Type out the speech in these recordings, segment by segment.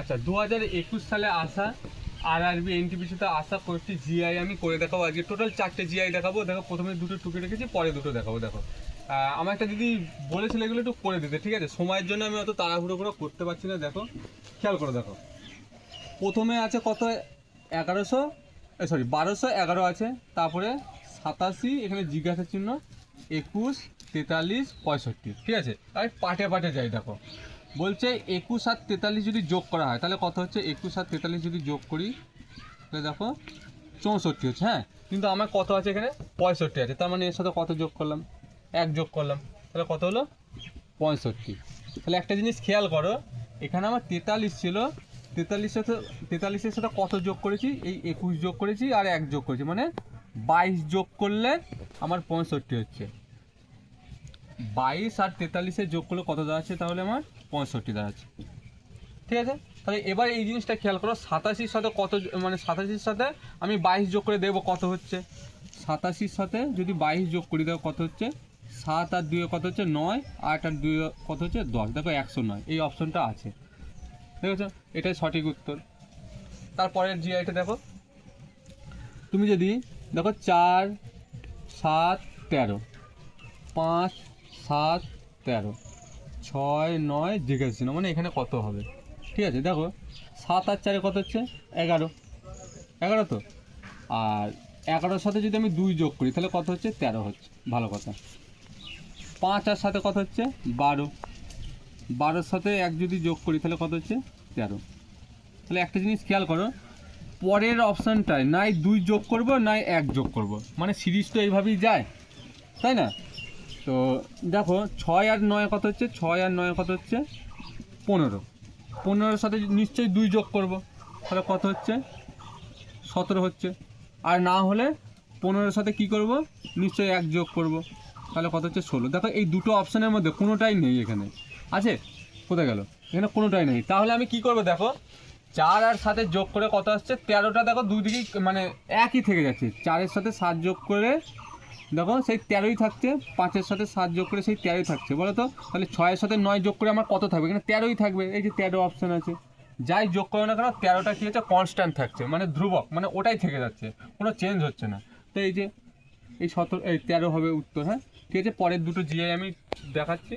আচ্ছা দু একুশ সালে আসা আর আর আরবি এনটিপিসিতে আসা কয়েকটি জিআই আমি করে দেখাবো আজকে। টোটাল চারটে জিআই দেখাবো। দেখো, প্রথমে দুটো টুকে রেখেছি, পরে দুটো দেখাবো, দেখো। আমার একটা দিদি বলেছিল এগুলো একটু করে দিতে, ঠিক আছে? সময়ের জন্য আমি অত তাড়াহুড়ো করে করতে পারছি না, দেখো। খেয়াল করে, দেখো। প্রথমে আছে কত? এগারোশো সরি বারোশো এগারো আছে। তারপরে সাতাশি, এখানে জিজ্ঞাসা চিহ্ন, একুশ, তেতাল্লিশ, পঁয়ষট্টি, ঠিক আছে? আমি পাটে পাটে যাই, দেখো। বলছে একুশ আর তেতাল্লিশ যদি যোগ করা হয়, তাহলে কত হচ্ছে? একুশ আর তেতাল্লিশ যদি যোগ করি, তাহলে দেখো, চৌষট্টি হচ্ছে হ্যাঁ? কিন্তু আমার কত আছে এখানে? পঁয়ষট্টি আছে, তার মানে এর সাথে কত যোগ করলাম? এক যোগ করলাম, তাহলে কত হলো? পঁয়ষট্টি। তাহলে একটা জিনিস খেয়াল করো, এখানে আমার তেতাল্লিশ ছিল, তেতাল্লিশের সাথে তেতাল্লিশের সাথে কত যোগ করেছি? এই একুশ যোগ করেছি আর এক যোগ করেছি মানে বাইশ যোগ করলে আমার পঁয়ষট্টি হচ্ছে। বাইশ আর তেতাল্লিশের যোগ করলে কত দাঁড়াচ্ছে তাহলে আমার? পঁয়ষট্টি দাঁড়াচ্ছে। ঠিক আছে? তাহলে এবার এই জিনিসটা খেয়াল করো, সাতাশির সাথে কত মানে সাতাশির সাথে আমি বাইশ যোগ করে দেবো কত হচ্ছে? সাতাশির সাথে যদি বাইশ যোগ করে, দেখো কত হচ্ছে? সাত আর দুয়ে কত হচ্ছে? নয়। আট আর দুয়ে কত হচ্ছে? দশ। দেখো একশো নয়। এই অপশনটা আছে। ঠিক আছে? এটাই সঠিক উত্তর। তারপরের জিআইটা দেখো। তুমি যদি, দেখো চার, সাত, তেরো, পাঁচ সাত, তেরো। ছয়, নয়, জিজ্ঞাসা চিহ্ন মানে এখানে কত হবে? ঠিক আছে, দেখো। সাত আর চারে কত হচ্ছে? এগারো। এগারো তো? আর এগারোর সাথে যদি আমি দুই যোগ করি, তাহলে কত হচ্ছে? তেরো হচ্ছে। ভালো কথা। পাঁচ আর সাথে কত হচ্ছে? বারো। বারোর সাথে এক যদি যোগ করি, তাহলে কত হচ্ছে? তেরো। তাহলে একটা জিনিস খেয়াল করো, পরের অপশানটায় নাই দুই যোগ করব, নাই এক যোগ করব। মানে সিরিজ তো এইভাবেই যায়। তাই না? তো দেখো ছয় আর নয় কত হচ্ছে? ছয় আর নয় কত হচ্ছে? পনেরো। পনেরোর সাথে নিশ্চয়ই দুই যোগ করব। তাহলে কত হচ্ছে? সতেরো হচ্ছে। আর না হলে পনেরোর সাথে কি করব? নিশ্চয়ই এক যোগ করব। তাহলে কত হচ্ছে? ষোলো। দেখো এই দুটো অপশানের মধ্যে কোনোটাই নেই এখানে। আছে? কোথায় গেল? এখানে কোনোটাই নেই। তাহলে আমি কি করব দেখো? চার আর সাথে যোগ করে কত আসছে? তেরোটা দেখো দুই দিকেই মানে একই থেকে যাচ্ছে। চারের সাথে সাত যোগ করে দেখো, সেই তেরোই থাকছে, পাঁচের সাথে সাত যোগ করে সেই তেরোই থাকছে বলো তো তাহলে ছয়ের সাথে নয় যোগ করে আমার কত থাকবে? এখানে তেরোই থাকবে, এই যে তেরো অপশান আছে। যাই যোগ করো না কেন, তেরোটা কী হচ্ছে? কনস্ট্যান্ট থাকছে মানে ধ্রুবক মানে ওটাই থেকে যাচ্ছে, কোনো চেঞ্জ হচ্ছে না। তো এই যে, এই সতেরো, এই তেরো হবে উত্তর হ্যাঁ? ঠিক আছে, পরের দুটো জিআই আমি দেখাচ্ছি।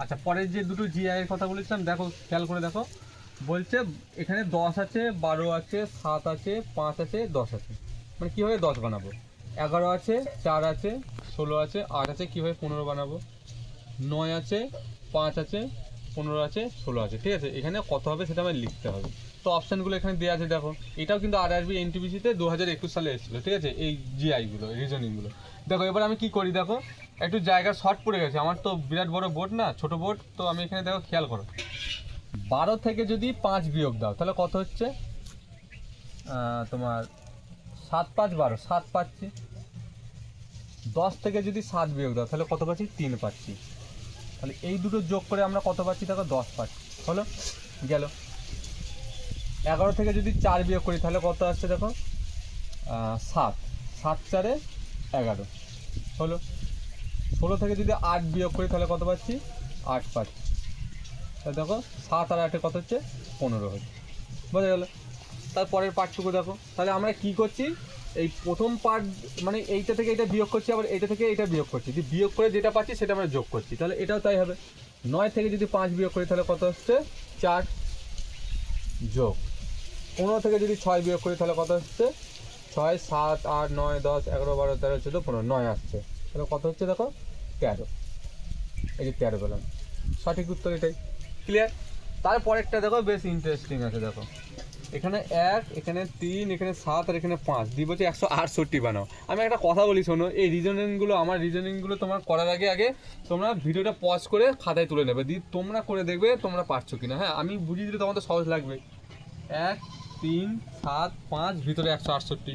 আচ্ছা পরের যে দুটো জিআই এর কথা বলেছিলাম, দেখো, খেয়াল করে দেখো। বলছে, এখানে দশ আছে, বারো আছে, সাত আছে, পাঁচ আছে, দশ আছে। মানে কীভাবে দশ বানাবো? এগারো আছে, চার আছে, ষোলো আছে, আট আছে, কীভাবে পনেরো বানাবো? নয় আছে, পাঁচ আছে, পনেরো আছে, ষোলো আছে, ঠিক আছে? এখানে কত হবে সেটা আমার লিখতে হবে। তো অপশানগুলো এখানে দেওয়া আছে, দেখো। এটাও কিন্তু আর আরবি এনটিপিসিতে দু হাজার একুশ সালে এসেছিল, ঠিক আছে? এই জিআইগুলো রিজনিংগুলো দেখো, এবার আমি কি করি, দেখো? একটু জায়গা শর্ট পড়ে গেছে, আমার তো বিরাট বড় বোর্ড না, ছোট বোর্ড তো আমি এখানে, দেখো, খেয়াল করো। বারো থেকে যদি পাঁচ বিয়োগ দাও, তাহলে কত হচ্ছে? তোমার সাত পাঁচ বারো, সাত পাচ্ছি। দশ থেকে যদি সাত বিয়োগ দাও, তাহলে কত পাচ্ছি? তিন পাচ্ছি। তাহলে এই দুটো যোগ করে আমরা কত পাচ্ছি? দেখো, দশ পাচ্ছি। হলো? গেল। এগারো থেকে যদি চার বিয়োগ করি, তাহলে কত আসছে দেখো? সাত। সাত চারে এগারো। হলো? ষোলো থেকে যদি আট বিয়োগ করি, তাহলে কত পাচ্ছি? আট পাচ্ছি। তাহলে দেখো, সাত আর আটে কত হচ্ছে? পনেরো হচ্ছে। বোঝা গেল? তারপরের পার্টটুকু দেখো। তাহলে আমরা কি করছি? এই প্রথম পার্ট মানে এইটা থেকে এটা বিয়োগ করছি, আবার এইটা থেকে এটা বিয়োগ করছি। যদি বিয়োগ করে যেটা পাচ্ছি, সেটা আমরা যোগ করছি। তাহলে এটাও তাই হবে। নয় থেকে যদি পাঁচ বিয়োগ করি, তাহলে কত হচ্ছে চার যোগ। পনেরো থেকে যদি ছয় বিয়োগ করি, তাহলে কত হচ্ছে ছয়, সাত, আট, নয়, দশ, এগারো, বারো, তেরো, চোদ্দ, পনেরো, নয় আসছে। তাহলে কত হচ্ছে দেখো? তেরো। এই যে তেরো পেলাম। সঠিক উত্তর এটাই। ক্লিয়ার তারপরেরটা দেখো, বেশ ইন্টারেস্টিং আছে, দেখো। এখানে এক, এখানে তিন, এখানে সাত আর এখানে পাঁচ। দিয়ে বলছে একশো আটষট্টি বানাও। আমি একটা কথা বলি, শোনো, এই রিজনিংগুলো আমার রিজনিংগুলো তোমার করার আগে আগে তোমরা ভিডিওটা পজ করে খাতায় তুলে নেবে। দিয়ে তোমরা করে দেখবে তোমরা পারছ কিনা। হ্যাঁ আমি বুঝিয়ে দিলে তোমাদের সহজ লাগবে। এক, তিন, সাত, পাঁচ, ভিতরে একশো আটষট্টি।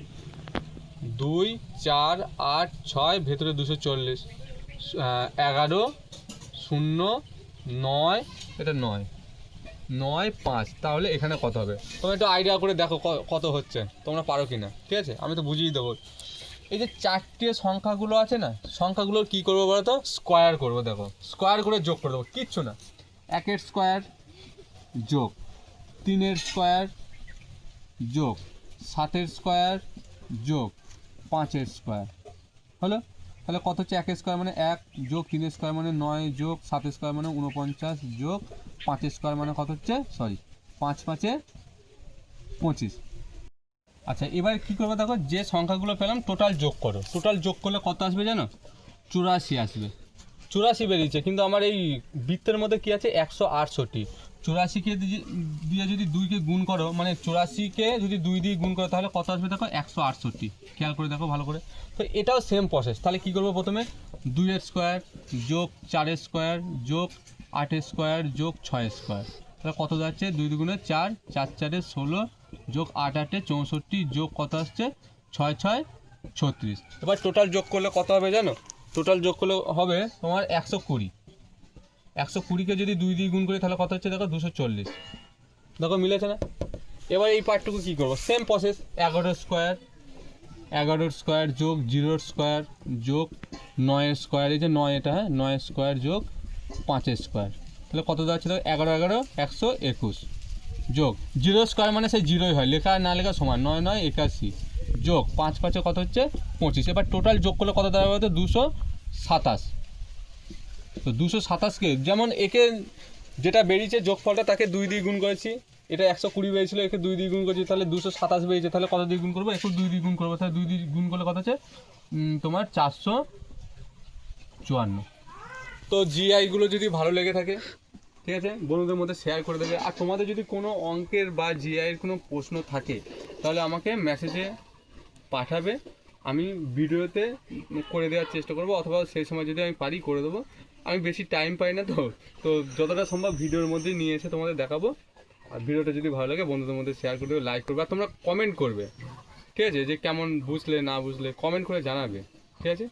দুই, চার, আট, ছয়, ভেতরে দুশো চল্লিশ। এগারো, শূন্য, নয়, এটা নয়। নয় পাঁচ। তাহলে এখানে কত হবে? তোমরা একটু আইডিয়া করে দেখো কত হচ্ছে। তোমরা পারো কি না ঠিক আছে? আমি তো বুঝিয়ে দেবো। এই যে চারটে সংখ্যাগুলো আছে না সংখ্যাগুলোর কী করব বলো তো? স্কোয়ার করব, দেখো। স্কোয়ার করে যোগ করে দেবো। কিচ্ছু না। একের স্কোয়ার যোগ। তিনের স্কোয়ার যোগ। সাতের স্কোয়ার যোগ। পাঁচের স্কোয়ার হলো? তাহলে কত হচ্ছে? একের স্কোয়ার মানে এক যোগ তিনের স্কোয়ার মানে নয় যোগ, সাতের স্কোয়ার মানে উনপঞ্চাশ যোগ পাঁচের স্কোয়ার মানে কত হচ্ছে? সরি পাঁচ পাঁচে পঁচিশ। আচ্ছা এবার কী করব দেখো? যে সংখ্যাগুলো পেলাম টোটাল যোগ করো। টোটাল যোগ করলে কত আসবে জানো? চুরাশি আসবে। চুরাশি বেরিয়েছে, কিন্তু আমার এই বৃত্তের মধ্যে কি আছে? একশো আটষট্টি। চুরাশিকে দিয়ে যদি দুইকে গুণ করো মানে চুরাশিকে যদি দুই দিয়ে গুণ করো, তাহলে কত আসবে দেখো? একশো আটষট্টি। খেয়াল করে দেখো ভালো করে। তো এটাও সেম প্রসেস তাহলে কী করব প্রথমে? দুইয়ের স্কোয়ার যোগ চারের স্কোয়ার যোগ আটের স্কোয়ার যোগ ছয় স্কোয়ার। তাহলে কত যাচ্ছে? দুই দুগুণে চার চার চারে ষোলো যোগ আট আটে চৌষট্টি যোগ কত আসছে? ছয় ছয় ছত্রিশ। এবার টোটাল যোগ করলে কত হবে জানো? টোটাল যোগ করলে হবে তোমার একশো কুড়ি। একশো কুড়িকে যদি দুই দিয়ে গুণ করি তাহলে কত হচ্ছে? দেখো দুশো চল্লিশ। দেখো মিলেছে না? এবার এই পার্টটুকু কী করব? সেম প্রসেস এগারোর স্কোয়ার এগারোর স্কোয়ার যোগ জিরোর স্কোয়ার যোগ নয়ের স্কোয়ার। এই যে নয় এটা হ্যাঁ? নয় স্কোয়ার যোগ পাঁচের স্কোয়ার। তাহলে কত দেওয়া ছিল? এগারো এগারো একশো একুশ। যোগ জিরো স্কোয়ার মানে সেই জিরোই হয়। লেখা না লেখা সমান নয় নয় একাশি। যোগ পাঁচ পাঁচে কত হচ্ছে? পঁচিশ। এবার টোটাল যোগ করলে কত দাঁড়াবে তো দুশো সাতাশ। তো দুশো সাতাশকে যেমন একে যেটা বেরিয়েছে যোগফলটা তাকে দুই দিয়ে গুণ করেছি। এটা একশো কুড়ি বেরিয়েছিল একে দুই দিয়ে গুণ করেছি। তাহলে দুশো সাতাশ বেরিয়েছে। তাহলে কত দিয়ে গুণ করব? একশো দুই দিয়ে গুণ করব। তাহলে দুই দিয়ে গুণ করলে কত উম, তোমার চারশো চুয়ান্ন। তো জিআইগুলো যদি ভালো লেগে থাকে, ঠিক আছে? বন্ধুদের মধ্যে শেয়ার করে দেবে। আর তোমাদের যদি কোনো অঙ্কের বা জিআইয়ের কোনো প্রশ্ন থাকে, তাহলে আমাকে মেসেজে পাঠাবে। আমি ভিডিওতে করে দেওয়ার চেষ্টা করব, অথবা সেই সময় যদি আমি পারি করে দেবো। আমি বেশি টাইম পাই না তো তো যতটা সম্ভব ভিডিওর মধ্যে নিয়ে এসে তোমাদের দেখাবো। আর ভিডিওটা যদি ভালো লাগে, বন্ধুদের মধ্যে শেয়ার করে দেবে লাইক করবে, আর তোমরা কমেন্ট করবে। ঠিক আছে? যে কেমন বুঝলে, না বুঝলে কমেন্ট করে জানাবে। ঠিক আছে?